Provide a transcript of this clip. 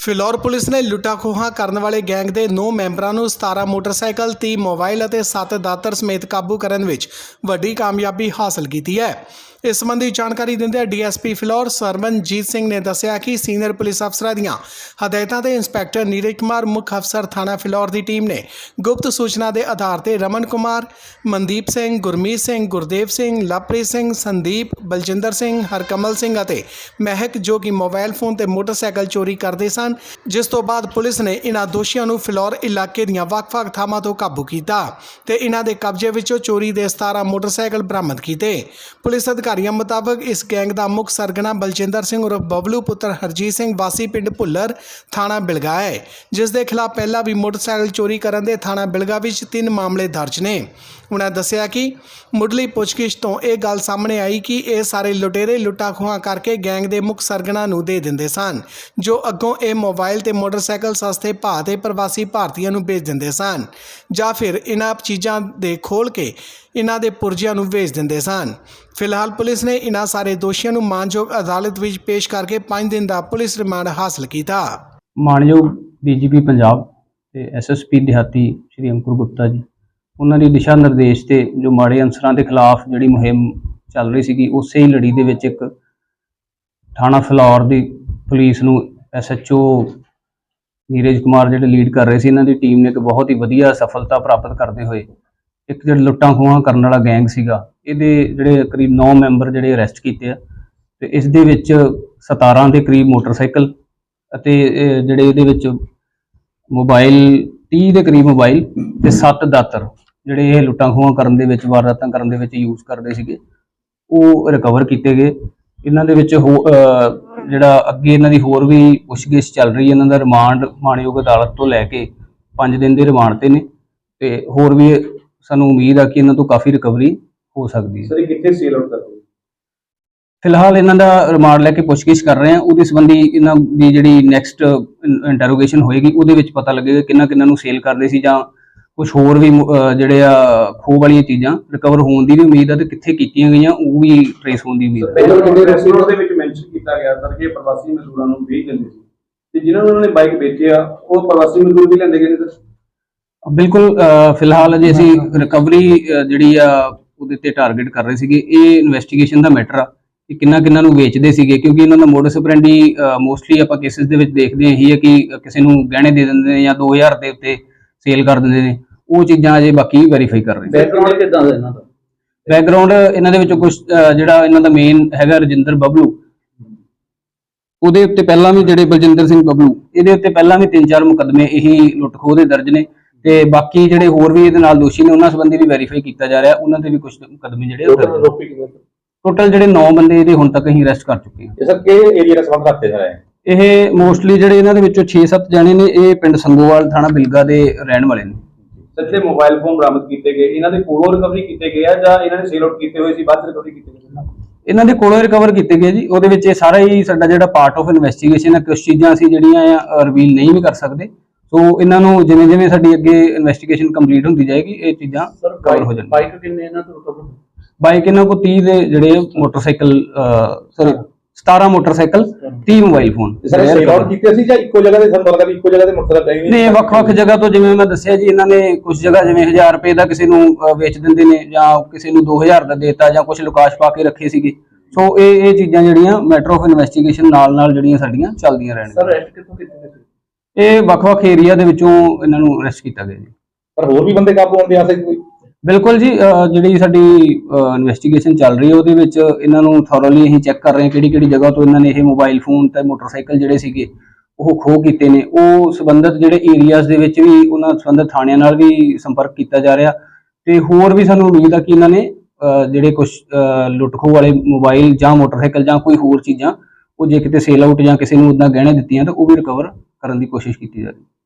Phillaur police ਨੇ ਲੁੱਟਾਂ ਖੋਹਾਂ ਕਰਨ ਵਾਲੇ ਗੈਂਗ ਦੇ 9 ਮੈਂਬਰਾਂ ਨੂੰ 17 ਮੋਟਰਸਾਈਕਲ 30 ਮੋਬਾਈਲ ਅਤੇ 7 ਦਾਤਰ ਸਮੇਤ ਕਾਬੂ ਕਰਨ ਵਿੱਚ ਵੱਡੀ ਕਾਮਯਾਬੀ ਹਾਸਲ ਕੀਤੀ ਹੈ। ਇਸ ਸੰਬੰਧੀ ਜਾਣਕਾਰੀ ਦਿੰਦਿਆਂ ਡੀਐਸਪੀ ਫਿਲੌਰ ਸਰਮਨਜੀਤ ਸਿੰਘ ਨੇ ਦੱਸਿਆ ਕਿ ਸੀਨੀਅਰ ਪੁਲਿਸ ਅਫਸਰਾਂ ਦੀਆਂ ਹਦਾਇਤਾਂ ਤੇ ਇੰਸਪੈਕਟਰ ਨੀਰਜ ਕੁਮਾਰ, ਮੁੱਖ ਅਫਸਰ ਥਾਣਾ ਫਿਲੌਰ ਦੀ ਟੀਮ ਨੇ ਗੁਪਤ ਸੂਚਨਾ ਦੇ ਆਧਾਰ ਤੇ ਰਮਨ ਕੁਮਾਰ, ਮਨਦੀਪ ਸਿੰਘ, ਗੁਰਮੀਤ ਸਿੰਘ, ਗੁਰਦੇਵ ਸਿੰਘ, ਲਵਪ੍ਰੀਤ ਸਿੰਘ, ਸੰਦੀਪ, ਬਲਜਿੰਦਰ ਸਿੰਘ, ਹਰਕਮਲ ਸਿੰਘ ਅਤੇ ਮਹਿਕ ਜੋ ਕਿ ਮੋਬਾਈਲ ਫੋਨ ਤੇ ਮੋਟਰਸਾਈਕਲ ਚੋਰੀ ਕਰਦੇ ਸਨ, ਜਿਸ ਤੋਂ ਬਾਅਦ ਪੁਲਿਸ ਨੇ ਇਨ੍ਹਾਂ ਦੋਸ਼ੀਆਂ ਨੂੰ ਫਿਲੌਰ ਇਲਾਕੇ ਦੀਆਂ ਵੱਖ-ਵੱਖ ਥਾਵਾਂ ਤੋਂ ਕਾਬੂ ਕੀਤਾ ਤੇ ਇਨ੍ਹਾਂ ਦੇ ਕਬਜ਼ੇ ਵਿੱਚੋਂ ਚੋਰੀ ਦੇ 17 ਮੋਟਰਸਾਈਕਲ ਬਰਾਮਦ ਕੀਤੇ। ਪੁਲਿਸ ਅਧਿਕਾਰੀਆਂ ਮੁਤਾਬਕ ਇਸ ਗੈਂਗ ਦਾ ਮੁੱਖ ਸਰਗਨਾ ਬਲਜਿੰਦਰ ਸਿੰਘ ਉਰਫ ਬਬਲੂ ਪੁੱਤਰ ਹਰਜੀਤ ਸਿੰਘ ਵਾਸੀ ਪਿੰਡ ਭੁੱਲਰ ਥਾਣਾ ਬਿਲਗਾ ਹੈ, ਜਿਸ ਦੇ ਖਿਲਾਫ ਪਹਿਲਾਂ ਵੀ ਮੋਟਰਸਾਈਕਲ ਚੋਰੀ ਕਰਨ ਦੇ ਥਾਣਾ ਬਿਲਗਾ ਵਿੱਚ ਤਿੰਨ ਮਾਮਲੇ ਦਰਜ ਨੇ। ਉਹਨਾਂ ਦੱਸਿਆ ਕਿ ਮੁੱਢਲੀ ਪੁੱਛਗਿੱਛ ਤੋਂ ਇਹ ਗੱਲ ਸਾਹਮਣੇ ਆਈ ਕਿ ਇਹ ਸਾਰੇ ਲੁਟੇਰੇ ਲੁੱਟਾਂ ਖੋਹਾਂ ਕਰਕੇ ਗੈਂਗ ਦੇ ਮੁੱਖ ਸਰਗਨਾ ਨੂੰ ਦੇ ਦਿੰਦੇ ਸਨ, ਜੋ ਅੱਗੋਂ ਇਹ ਮੋਬਾਈਲ ਤੇ ਮੋਟਰਸਾਈਕਲ ਸਸਤੇ ਭਾਅ ਤੇ ਪ੍ਰਵਾਸੀ ਭਾਰਤੀਆਂ ਨੂੰ ਵੇਚ ਦਿੰਦੇ ਸਨ, ਜਾਂ ਫਿਰ ਇਹਨਾਂ ਚੀਜ਼ਾਂ ਦੇ ਖੋਲ ਕੇ ਇਹਨਾਂ ਦੇ ਪੁਰਜਿਆਂ ਨੂੰ ਵੇਚ ਦਿੰਦੇ ਸਨ। ਫਿਲਹਾਲ ਪੁਲਿਸ ਨੇ ਇਹਨਾਂ ਸਾਰੇ ਦੋਸ਼ੀਆਂ ਨੂੰ ਮਾਨਯੋਗ ਅਦਾਲਤ ਵਿੱਚ ਪੇਸ਼ ਕਰਕੇ 5 ਦਿਨ ਦਾ ਪੁਲਿਸ ਰਿਮਾਂਡ ਹਾਸਲ ਕੀਤਾ। ਮਾਨਯੋਗ ਡੀਜੀਪੀ ਪੰਜਾਬ ਤੇ ਐਸਐਸਪੀ ਦਿਹਾਤੀ ਸ਼੍ਰੀ ਅੰਕੁਰ ਗੁਪਤਾ ਜੀ, ਉਹਨਾਂ ਦੀ ਦਿਸ਼ਾ ਨਿਰਦੇਸ਼ ਤੇ ਜੋ ਮਾੜੇ ਅਨਸਰਾਂ ਦੇ ਖਿਲਾਫ ਜਿਹੜੀ ਮੁਹਿੰਮ ਚੱਲ ਰਹੀ ਸੀਗੀ, ਉਸੇ ਹੀ ਲੜੀ ਦੇ ਵਿੱਚ ਇੱਕ ਥਾਣਾ ਫਲੌਰ ਦੀ ਪੁਲਿਸ ਨੂੰ ਐਸਐਚਓ ਨੀਰਜ ਕੁਮਾਰ ਜਿਹੜੇ ਲੀਡ ਕਰ ਰਹੇ ਸੀ, ਇਹਨਾਂ ਦੀ ਟੀਮ ਨੇ ਇੱਕ ਬਹੁਤ ਹੀ ਵਧੀਆ ਸਫਲਤਾ ਪ੍ਰਾਪਤ ਕਰਦੇ ਹੋਏ ਇੱਕ ਜਿਹੜਾ ਲੁੱਟਾਂ ਖੋਹਾਂ ਕਰਨ ਵਾਲਾ ਗੈਂਗ ਸੀਗਾ ਇਹਦੇ ਜਿਹੜੇ ਕਰੀਬ 9 ਮੈਂਬਰ ਜਿਹੜੇ ਅਰੈਸਟ ਕੀਤੇ ਆ, ਤੇ ਇਸ ਦੇ ਵਿੱਚ 17 ਦੇ ਕਰੀਬ ਮੋਟਰਸਾਈਕਲ ਅਤੇ ਜਿਹੜੇ ਇਹਦੇ ਵਿੱਚ ਮੋਬਾਈਲ 30 ਦੇ ਕਰੀਬ ਮੋਬਾਈਲ ਤੇ 7 ਦਾਤਰ ਜਿਹੜੇ ਇਹ ਲੁੱਟਾਂ ਖੋਹਾਂ ਕਰਨ ਦੇ ਵਿੱਚ, ਵਾਰਦਾਤਾਂ ਕਰਨ ਦੇ ਵਿੱਚ ਯੂਜ਼ ਕਰਦੇ ਸੀਗੇ, ਉਹ ਰਿਕਵਰ ਕੀਤੇ ਗਏ। ਇਹਨਾਂ ਦੇ ਵਿੱਚ ਹੋ- ਜਿਹੜਾ ਅੱਗੇ ਇਹਨਾਂ ਦੀ ਹੋਰ ਵੀ ਪੁੱਛਗਿੱਛ ਚੱਲ ਰਹੀ ਹੈ, ਇਹਨਾਂ ਦਾ ਰਿਮਾਂਡ ਮਾਣਯੋਗ ਅਦਾਲਤ ਤੋਂ ਲੈ ਕੇ 5 ਦਿਨ ਦੇ ਰਿਮਾਂਡ ਤੇ ਨੇ, ਤੇ ਹੋਰ ਵੀ ਸਾਨੂੰ ਉਮੀਦ ਆ ਕਿ ਇਹਨਾਂ ਤੋਂ ਕਾਫੀ ਰਿਕਵਰੀ ਹੋ ਸਕਦੀ ਹੈ। ਸਰ ਇਹ ਕਿੱਥੇ ਸੇਲ ਆਊਟ ਕਰਦੇ ਹੋ? ਫਿਲਹਾਲ ਇਹਨਾਂ ਦਾ ਰਿਮਾਂਡ ਲੈ ਕੇ ਪੁੱਛਗਿੱਛ ਕਰ ਰਹੇ ਹਾਂ। ਉਹਦੇ ਸੰਬੰਧੀ ਇਹਨਾਂ ਦੀ ਜਿਹੜੀ ਨੈਕਸਟ ਇੰਟਰੋਗੇਸ਼ਨ ਹੋਏਗੀ ਉਹਦੇ ਵਿੱਚ ਪਤਾ ਲੱਗੇਗਾ ਕਿੰਨਾ ਕਿੰਨਾ ਨੂੰ ਸੇਲ ਕਰਦੇ ਸੀ ਜਾਂ ਕੁਝ ਹੋਰ ਵੀ ਮੁ- ਅਹ ਜਿਹੜੇ ਆ ਖੋਹ ਵਾਲੀਆਂ ਚੀਜ਼ਾਂ ਰਿਕਵਰ ਹੋਣ ਦੀ ਵੀ ਉਮੀਦ ਆ ਤੇ ਕਿੱਥੇ ਕੀਤੀਆਂ ਗਈਆਂ ਉਹ ਵੀ ਟ੍ਰੇਸ ਹੋਣ ਦੀ ਉਮੀਦ ਹੈ ਪਹਿਲਾਂ ਕਿਹਦੇ ਰੈਸਟੋਰੈਂਟ ਦੇ ਵਿੱਚ ਮੈਂਸ਼ਨ ਕੀਤਾ ਗਿਆ ਸਰ ਕਿ ਇਹ ਪ੍ਰਵਾਸੀ ਮਜ਼ਦੂਰਾਂ ਨੂੰ ਵੇਚ ਦਿੰਦੇ ਸੀ। ਤੇ ਜਿਨ੍ਹਾਂ ਨੂੰ ਉਹਨਾਂ ਨੇ ਬਾਈਕ ਵੇਚਿਆ ਉਹ ਪ੍ਰਵਾਸੀ ਮਜ਼ਦੂਰ ਵੀ ਲੈਂਦੇ ਗਏ ਨੇ ਸਰ? ਬਿਲਕੁਲ ਅਹ ਫਿਲਹਾਲ ਅਜੇ ਅਸੀਂ ਰਿਕਵਰੀ ਜਿਹੜੀ ਆ ਉਹਦੇ ਤੇ ਟਾਰਗੇਟ ਕਰ ਰਹੇ ਸੀਗੇ। ਇਹ ਇਨਵੈਸਟੀਗੇਸ਼ਨ ਦਾ ਮੈਟਰ ਆ ਕਿ ਕਿੰਨਾ ਕਿੰਨਾ ਨੂੰ ਵੇਚਦੇ ਸੀਗੇ ਕਿਉਂਕਿ ਇਹਨਾਂ ਦਾ ਮੋਡਸ ਆਪਰੈਂਡੀ ਮੋਸਟਲੀ ਆਪਾਂ ਕੇਸਿਸ ਦੇ ਵਿੱਚ ਦੇਖਦੇ ਹਾਂ ਹੀ ਹੈ ਕਿ ਕਿਸੇ ਨੂੰ ਗਹਿਣੇ ਦੇ ਦਿੰਦੇ ਨੇ ਜਾਂ 2000 ਦੇ ਉੱਤੇ ਸੇਲ ਕਰ ਦਿੰਦੇ ਨੇ। ਉਹ ਚੀਜ਼ਾਂ ਅਜੇ ਬਾਕੀ ਵੈਰੀਫਾਈ ਕਰ ਰਹੇ ਨੇ। ਬੈਕਗ੍ਰਾਉਂਡ ਕਿਦਾਂ ਦਾ ਇਹਨਾਂ ਦਾ? ਬੈਕਗ੍ਰਾਉਂਡ ਇਹਨਾਂ ਦੇ ਵਿੱਚੋਂ ਕੁਝ ਜਿਹੜਾ ਇਹਨਾਂ ਦਾ ਮੇਨ ਹੈਗਾ ਰਜਿੰਦਰ ਬਬਲੂ। ਉਹਦੇ ਉੱਤੇ ਪਹਿਲਾਂ ਵੀ ਜਿਹੜੇ ਬਲਜਿੰਦਰ ਸਿੰਘ ਬਬਲੂ ਇਹਦੇ ਉੱਤੇ ਪਹਿਲਾਂ ਵੀ ਤਿੰਨ ਚਾਰ ਮੁਕੱਦਮੇ ਇਹੀ ਲੁੱਟ ਖੋਹ ਦੇ ਦਰਜ ਨੇ। ਤੇ ਬਾਕੀ ਜਿਹੜੇ ਹੋਰ ਵੀ ਇਹਦੇ ਨਾਲ ਦੋਸ਼ੀ ਨੇ ਉਹਨਾਂ ਸੰਬੰਧੀ ਵੀ ਵੈਰੀਫਾਈ ਕੀਤਾ ਜਾ ਰਿਹਾ ਉਹਨਾਂ ਤੇ ਵੀ ਕੁਝ ਮੁਕੱਦਮੇ ਜਿਹੜੇ ਉਹ ਦਰਜ ਨੇ? ਟੋਟਲ ਜਿਹੜੇ 9 ਬੰਦੇ ਇਹਦੇ ਹੁਣ ਤੱਕ ਅਸੀਂ ਅਰੈਸਟ ਕਰ ਚੁੱਕੇ ਹਾਂ। ਇਹ ਸਰ ਕਿਹੜੇ ਏਰੀਆ ਦਾ ਸੰਬੰਧ ਰੱਖਦੇ ਸਰ? ਇਹ ਇਹ ਮੋਸਟਲੀ ਜਿਹੜੇ ਇਹਨਾਂ ਦੇ ਵਿੱਚੋਂ 6-7 ਜਣੇ ਨੇ ਇਹ ਪਿੰਡ ਸੰਗੋਵਾਲ ਥਾਣਾ ਬਿਲਗਾ ਦੇ ਰਹਿਣ ਵਾਲੇ ਨੇ। ਜਿਹੜੇ ਮੋਬਾਈਲ ਫੋਨ ਬਰਾਮਦ ਕੀਤੇ ਗਏ ਇਹਨਾਂ ਦੇ ਕੋਲੋਂ ਰਿਕਵਰੀ ਕੀਤੇ ਗਏ ਆ ਜਾਂ ਇਹਨਾਂ ਨੇ ਸੇਲ ਆਊਟ ਕੀਤੇ ਹੋਏ ਸੀ ਬਾਅਦ ਰਿਕਵਰੀ ਕੀਤੇ ਗਏ ਇਹਨਾਂ ਦੇ ਕੋਲੋਂ ਰਿਕਵਰ ਕੀਤੇ ਗਏ ਜੀ ਉਹਦੇ ਵਿੱਚ ਇਹ ਸਾਰਾ ਹੀ ਸਾਡਾ ਜਿਹੜਾ ਪਾਰਟ ਆਫ ਇਨਵੈਸਟੀਗੇਸ਼ਨ ਹੈ ਕੁਝ ਚੀਜ਼ਾਂ ਅਸੀਂ ਜਿਹੜੀਆਂ ਆ ਰਿਵੀਲ ਨਹੀਂ ਵੀ ਕਰ ਸਕਦੇ। ਸੋ ਇਹਨਾਂ ਨੂੰ ਜਿਵੇਂ ਜਿਵੇਂ ਸਾਡੀ ਅੱਗੇ ਇਨਵੈਸਟੀਗੇਸ਼ਨ ਕੰਪਲੀਟ ਹੁੰਦੀ ਜਾਏਗੀ ਇਹ ਚੀਜ਼ਾਂ ਕਵਰ ਹੋ ਜਾਣਗੀਆਂ। ਬਾਈਕ ਕਿੰਨੇ ਇਹਨਾਂ ਤੋਂ ਰਿਕਵਰ ਬਾਈਕ ਇਹਨਾਂ ਕੋਲ 30 ਦੇ ਜਿਹੜੇ motorcycle sorry 17 motorcycle 30 mobile phone sir sell out ਕੀਤੇ ਸੀ ਜਾਂ ਇੱਕੋ ਜਗ੍ਹਾ ਤੇ ਲੱਗਾ ਵੀ ਇੱਕੋ ਜਗ੍ਹਾ ਤੇ ਮੋਟਰਸਾਈਕਲ ਚਾਹੀਦੇ ਨੇ? ਵੱਖ-ਵੱਖ ਜਗ੍ਹਾ ਤੋਂ ਜਿਵੇਂ ਮੈਂ ਦੱਸਿਆ ਜੀ ਇਹਨਾਂ ਨੇ ਕੁਝ ਜਗ੍ਹਾ ਜਿਵੇਂ 1000 ਰੁਪਏ ਦਾ ਕਿਸੇ ਨੂੰ ਵੇਚ ਦਿੰਦੇ ਨੇ ਜਾਂ ਕਿਸੇ ਨੂੰ 2000 ਦਾ ਦੇਤਾ ਜਾਂ ਕੁਝ ਲੁਕਾਸ਼ ਪਾ ਕੇ ਰੱਖੇ ਸੀਗੇ। ਸੋ ਇਹ ਇਹ ਚੀਜ਼ਾਂ ਜਿਹੜੀਆਂ ਮੈਟਰ ਆਫ ਇਨਵੈਸਟੀਗੇਸ਼ਨ ਨਾਲ ਨਾਲ ਜਿਹੜੀਆਂ ਸਾਡੀਆਂ ਚੱਲਦੀਆਂ ਰਹਿਣਗੀਆਂ। ਅਰੈਸਟ ਕਿੱਥੋਂ ਇਹ ਵੱਖ-ਵੱਖ ਏਰੀਆ ਦੇ ਵਿੱਚੋਂ ਇਹਨਾਂ ਨੂੰ ਅਰੈਸਟ ਕੀਤਾ ਗਿਆ ਜੀ। ਪਰ ਹੋਰ ਵੀ ਬੰਦੇ ਕਾਬੂ ਹੁੰਦੇ ਆ ਸਕਦੇ ਕੋਈ? ਬਿਲਕੁਲ ਜੀ ਜਿਹੜੀ ਸਾਡੀ ਇਨਵੈਸਟੀਗੇਸ਼ਨ ਚੱਲ ਰਹੀ ਹੈ ਉਹਦੇ ਵਿੱਚ ਇਹਨਾਂ ਨੂੰ ਥੋਰਲੀ ਅਸੀਂ ਚੈੱਕ ਕਰ ਰਹੇ ਹਾਂ ਕਿਹੜੀ-ਕਿਹੜੀ ਜਗ੍ਹਾ ਤੋਂ ਇਹਨਾਂ ਨੇ ਇਹ ਮੋਬਾਈਲ ਫੋਨ ਤੇ ਮੋਟਰਸਾਈਕਲ ਜਿਹੜੇ ਸੀਗੇ ਉਹ ਖੋਹ ਕੀਤੇ ਨੇ। ਉਹ ਸੰਬੰਧਿਤ ਜਿਹੜੇ ਏਰੀਆਜ਼ ਦੇ ਵਿੱਚ ਵੀ ਉਹਨਾਂ ਸੰਬੰਧਿਤ ਥਾਣਿਆਂ ਨਾਲ ਵੀ ਸੰਪਰਕ ਕੀਤਾ ਜਾ ਰਿਹਾ। ਤੇ ਹੋਰ ਵੀ ਸਾਨੂੰ ਉਮੀਦ ਆ ਕਿ ਇਹਨਾਂ ਨੇ ਜਿਹੜੇ ਕੁਝ ਲੁੱਟ ਖੋਹ ਵਾਲੇ ਮੋਬਾਈਲ ਜਾਂ ਮੋਟਰਸਾਈਕਲ ਜਾਂ ਕੋਈ ਹੋਰ ਚੀਜ਼ਾਂ ਉਹ ਜੇ ਕਿਤੇ ਸੇਲ ਆਊਟ ਜਾਂ ਕਿਸੇ ਨੂੰ ਉਦਾਂ ਗਹਿਣੇ ਦਿੱਤੀਆਂ ਤਾਂ ਉਹ ਵੀ ਰਿਕਵਰ ਕਰਨ ਦੀ ਕੋਸ਼ਿਸ਼ ਕੀਤੀ ਜਾ ਰਹੀ ਹੈ।